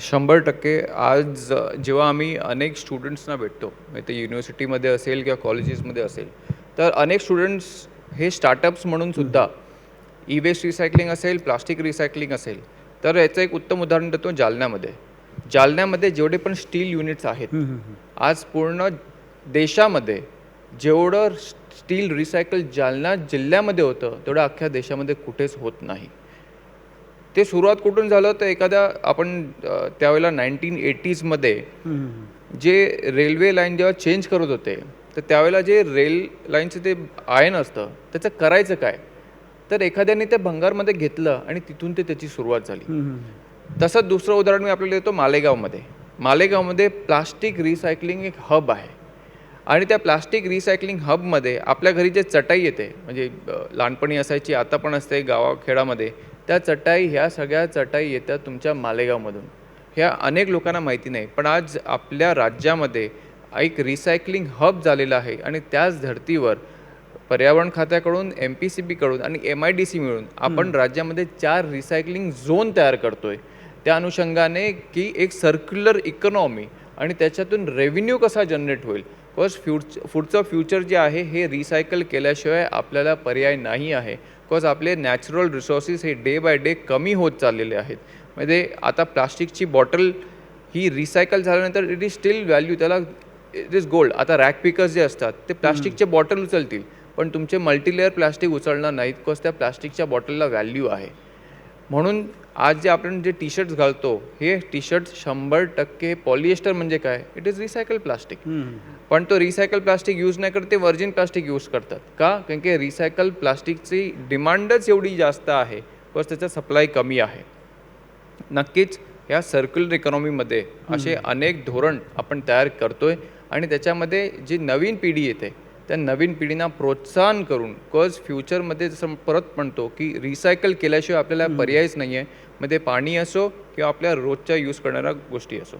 शंभर टक्के आज जेव्हा आम्ही अनेक स्टुडंट्सना भेटतो म्हणजे ते युनिव्हर्सिटीमध्ये असेल किंवा कॉलेजेसमध्ये असेल तर अनेक स्टुडंट्स हे स्टार्टअप्स म्हणून सुद्धा ई वेस्ट रिसायकलिंग असेल प्लास्टिक रिसायकलिंग असेल तर याचं एक उत्तम उदाहरण देतो जालन्यामध्ये. जालन्यामध्ये जेवढे पण स्टील युनिट्स आहेत आज पूर्ण देशामध्ये जेवढं स्टील रिसायकल जालना जिल्ह्यामध्ये होतं तेवढं अख्ख्या देशामध्ये कुठेच होत नाही. ते सुरुवात कुठून झालं? तर एखाद्या आपण त्यावेळेला नाईन्टीन एटीजमध्ये जे रेल्वे लाईन जेव्हा चेंज करत होते तर त्यावेळेला जे रेल लाईनचं ते आयन असतं त्याचं करायचं काय? तर एखाद्याने ते भंगारमध्ये घेतलं आणि तिथून ते त्याची सुरुवात झाली. तसंच दुसरं उदाहरण मी आपल्याला देतो मालेगावमध्ये. मालेगावमध्ये प्लास्टिक रिसायकलिंग एक हब आहे. आणि त्या प्लास्टिक रिसायकलिंग हबमध्ये आपल्या घरी जे चटाई येते म्हणजे लहानपणी असायची आता पण असते गावाखेडामध्ये त्या चटाई ह्या सगळ्या चटाई येतात तुमच्या मालेगावमधून. ह्या अनेक लोकांना माहिती नाही पण आज आपल्या राज्यामध्ये एक रिसायकलिंग हब झालेला आहे आणि त्याच धर्तीवर पर्यावरण खात्याकडून एम पी सी बीकडून आणि एम आय डी सी मिळून आपण राज्यामध्ये चार रिसायकलिंग झोन तयार करतोय. त्या अनुषंगाने की एक सर्क्युलर इकॉनॉमी आणि त्याच्यातून रेव्हेन्यू कसा जनरेट होईल. बिकॉज फ्युच पुढचं फ्युचर जे आहे हे रिसायकल केल्याशिवाय आपल्याला पर्याय नाही आहे. बिकॉज आपले नॅचरल रिसोर्सेस हे डे बाय डे कमी होत चाललेले आहेत. म्हणजे आता प्लास्टिकची बॉटल ही रिसायकल झाल्यानंतर इट इज स्टील व्हॅल्यू त्याला इट इज गोल्ड आता रॅक पिकर्स जे असतात ते प्लास्टिकचे बॉटल उचलतील पण तुमचे मल्टीलेअर प्लास्टिक उचलणार नाहीत बिकॉज त्या प्लास्टिकच्या बॉटलला व्हॅल्यू आहे. म्हणून आज जे आपण जे टी शर्ट्स घालतो हे टी शर्ट शंभर टक्के पॉलिएस्टर म्हणजे काय? इट इज रिसायकल प्लास्टिक पण तो रिसायकल प्लास्टिक यूज नाही करत ते व्हर्जिन प्लास्टिक यूज करतात. का? कारण की रिसायकल प्लास्टिकची डिमांडच एवढी जास्त आहे बिकॉज त्याचा सप्लाय कमी आहे. नक्कीच या सर्क्युलर इकॉनॉमीमध्ये असे अनेक धोरण आपण तयार करतोय आणि त्याच्यामध्ये जी नवीन पिढी येते त्या नवीन पिढींना प्रोत्साहन करून बिकॉज फ्युचरमध्ये जसं परत म्हणतो की रिसायकल केल्याशिवाय आपल्याला पर्यायच नाही आहे मग ते पाणी असो किंवा आपल्या रोजच्या यूज करणाऱ्या गोष्टी असो.